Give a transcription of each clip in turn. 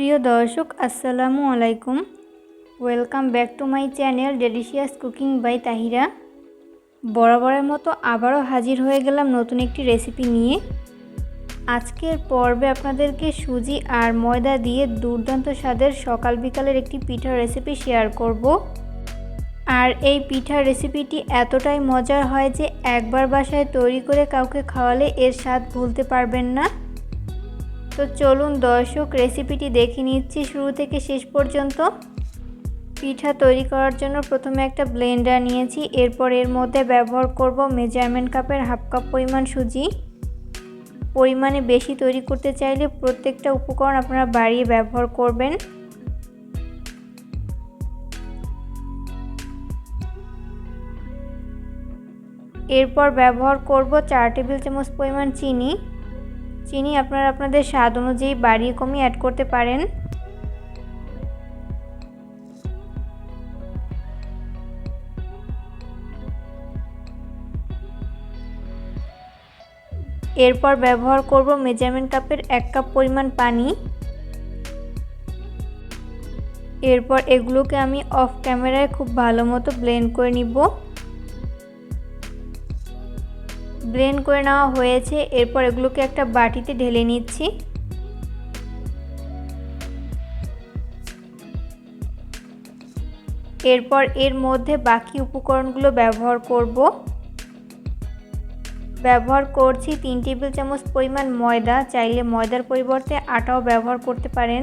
প্রিয় দর্শক, আসসালামু আলাইকুম। Welcome back to my channel delicious cooking by Tahira বরাবরের মতো আবারও হাজির হয়ে গেলাম নতুন একটি রেসিপি নিয়ে। আজকের পর্বে আপনাদেরকে সুজি আর ময়দা দিয়ে দুর্দান্ত স্বাদের সকাল বিকালের একটি পিঠার রেসিপি শেয়ার করব। আর এই পিঠার রেসিপিটি এতটাই মজার হয় যে একবার বাসায় তৈরি করে কাউকে খাওয়ালে এর স্বাদ ভুলতে পারবেন না। তো চলুন দর্শক রেসিপিটি দেখে নিচ্ছি শুরু থেকে শেষ পর্যন্ত। পিঠা তৈরি করার জন্য প্রথমে একটা ব্লেন্ডার নিয়েছি, এরপর এর মধ্যে ব্যবহার করব মেজারমেন্ট কাপের হাফ কাপ পরিমাণ সুজি। পরিমাণে বেশি তৈরি করতে চাইলে প্রত্যেকটা উপকরণ আপনারা বাড়িয়ে ব্যবহার করবেন। এরপর ব্যবহার করব চার টেবিল চামচ পরিমাণ চিনি। চিনি আপনারা আপনাদের স্বাদ অনুযায়ী বাড়িয়ে কমিয়ে অ্যাড করতে পারেন। এরপর ব্যবহার করব মেজারমেন্ট কাপের এক কাপ পরিমাণ পানি। এরপর এগুলোকে আমি অফ ক্যামেরায় খুব ভালো মতো ব্লেন্ড করে নিব। ব্লেন্ড করে নেওয়া হয়েছে। এরপর এগুলোকে একটা বাটিতে ঢেলে নিচ্ছি। এরপর এর মধ্যে বাকি উপকরণগুলো ব্যবহার করব। ব্যবহার করছি তিন টেবিল চামচ পরিমাণ ময়দা। চাইলে ময়দার পরিবর্তে আটাও ব্যবহার করতে পারেন।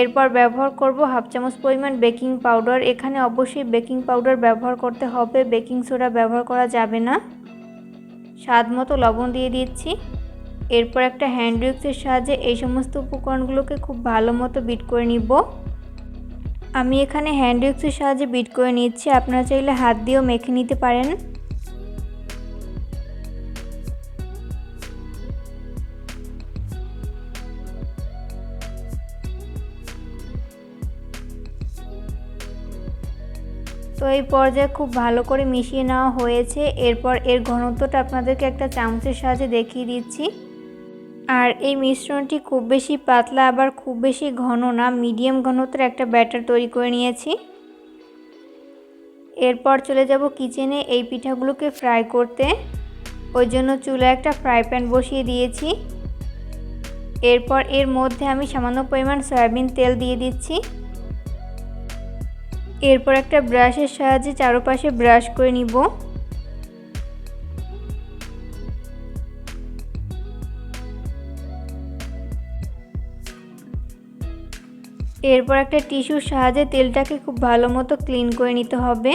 এরপর ব্যবহার করব হাফ চামচ পরিমাণ বেকিং পাউডার। এখানে অবশ্যই বেকিং পাউডার ব্যবহার করতে হবে। বেকিং সোডা ব্যবহার করা যাবে না। স্বাদ মতো লবণ দিয়ে দিচ্ছি। এরপর একটা হ্যান্ড উইক্সের সাহায্যে এই সমস্ত উপকরণগুলোকে খুব ভালো মতো বিট করে নিব। আমি এখানে হ্যান্ড উইক্সের সাহায্যে বিট করে নিচ্ছি। আপনারা চাইলে হাত দিয়েও মেখে নিতে পারেন। তো এই পর্যায়ে খুব ভালো করে মিশিয়ে নেওয়া হয়েছে। এরপর এর ঘনত্বটা আপনাদেরকে একটা চামচের সাহায্যে দেখিয়ে দিচ্ছি। আর এই মিশ্রণটি খুব বেশি পাতলা, আবার খুব বেশি ঘন না, মিডিয়াম ঘনত্বের একটা ব্যাটার তৈরি করে নিয়েছি। এরপর চলে যাব কিচেনে এই পিঠাগুলোকে ফ্রাই করতে। ওই জন্য চুলা একটা ফ্রাই প্যান বসিয়ে দিয়েছি। এরপর এর মধ্যে আমি সামান্য পরিমাণ সয়াবিন তেল দিয়ে দিচ্ছি। এরপর একটা ব্রাশের সাহায্যে চারপাশে ব্রাশ করে নিব। এরপর একটা টিস্যুর সাহায্যে তেলটাকে খুব ভালো মতো ক্লিন করে নিতে হবে।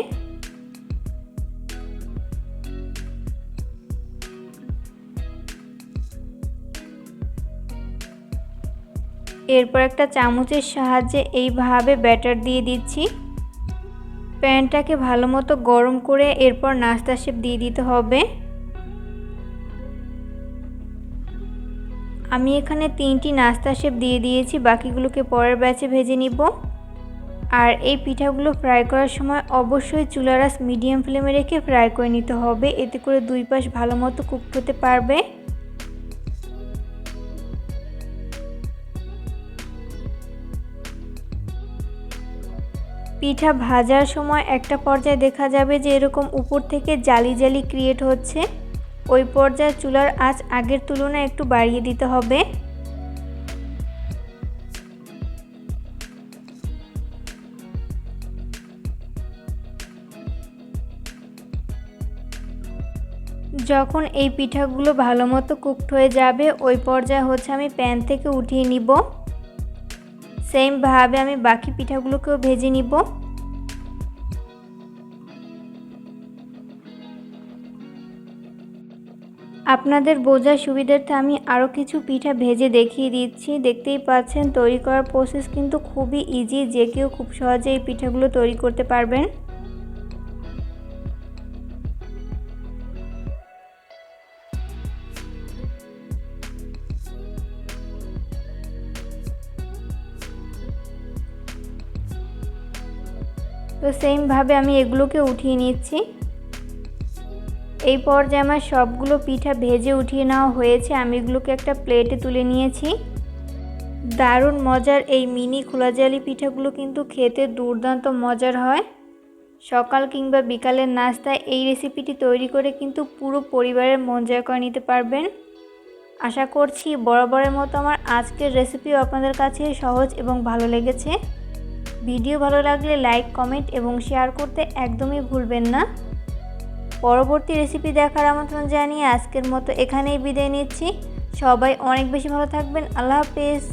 এরপর একটা চামচের সাহায্যে এইভাবে ব্যাটার দিয়ে দিচ্ছি। প্যানটাকে ভালো মতো গরম করে এরপর নাস্তা শেপ দিয়ে দিতে হবে। আমি এখানে তিনটি নাস্তা শেপ দিয়ে দিয়েছি, বাকিগুলোকে পরের ব্যাচে ভেজে নিব। আর এই পিঠাগুলো ফ্রাই করার সময় অবশ্যই চুলারাস মিডিয়াম ফ্লেমে রেখে ফ্রাই করে নিতে হবে, এতে করে দুই পাশ ভালো মতো কুক হতে পারবে। পিঠা ভাজার সময় একটা পর্যায়ে দেখা যাবে যে এরকম উপর থেকে জালি জালি ক্রিয়েট হচ্ছে। ওই পর্যায়ে চুলার আঁচ আগের তুলনায় একটু বাড়িয়ে দিতে হবে। যখন এই পিঠাগুলো ভালো মতো কুকড হয়ে যাবে, ওই পর্যায়ে হচ্ছে আমি প্যান থেকে উঠিয়ে নিব। সেমভাবে আমি বাকি পিঠাগুলোকেও ভেজে নিব। আপনাদের বোঝার সুবিধার্থে আমি আরও কিছু পিঠা ভেজে দেখিয়ে দিচ্ছি। দেখতেই পাচ্ছেন, তৈরি করার প্রসেস কিন্তু খুবই ইজি যে কেউ খুব সহজে এই পিঠাগুলো তৈরি করতে পারবেন। তো সেমভাবে আমি এগুলোকে উঠিয়ে নিচ্ছি। এই পর্যায়ে আমার সবগুলো পিঠা ভেজে উঠিয়ে নেওয়া হয়েছে। আমি এগুলোকে একটা প্লেটে তুলে নিয়েছি। দারুণ মজার এই মিনি খোলাজালি পিঠাগুলো কিন্তু খেতে দুর্দান্ত মজার হয়। সকাল কিংবা বিকালের নাস্তায় এই রেসিপিটি তৈরি করে কিন্তু পুরো পরিবারের মন জয় করে নিতে পারবেন। আশা করছি বরাবরের মতো আমার আজকের রেসিপিও আপনাদের কাছে সহজ এবং ভালো লেগেছে। ভিডিও ভালো লাগলে লাইক, কমেন্ট এবং শেয়ার করতে একদমই ভুলবেন না। পরবর্তী রেসিপি দেখার আমন্ত্রণ জানিয়ে আজকের মতো এখানেই বিদায় নিচ্ছি। সবাই অনেক বেশি ভালো থাকবেন। আল্লাহ হাফেজ।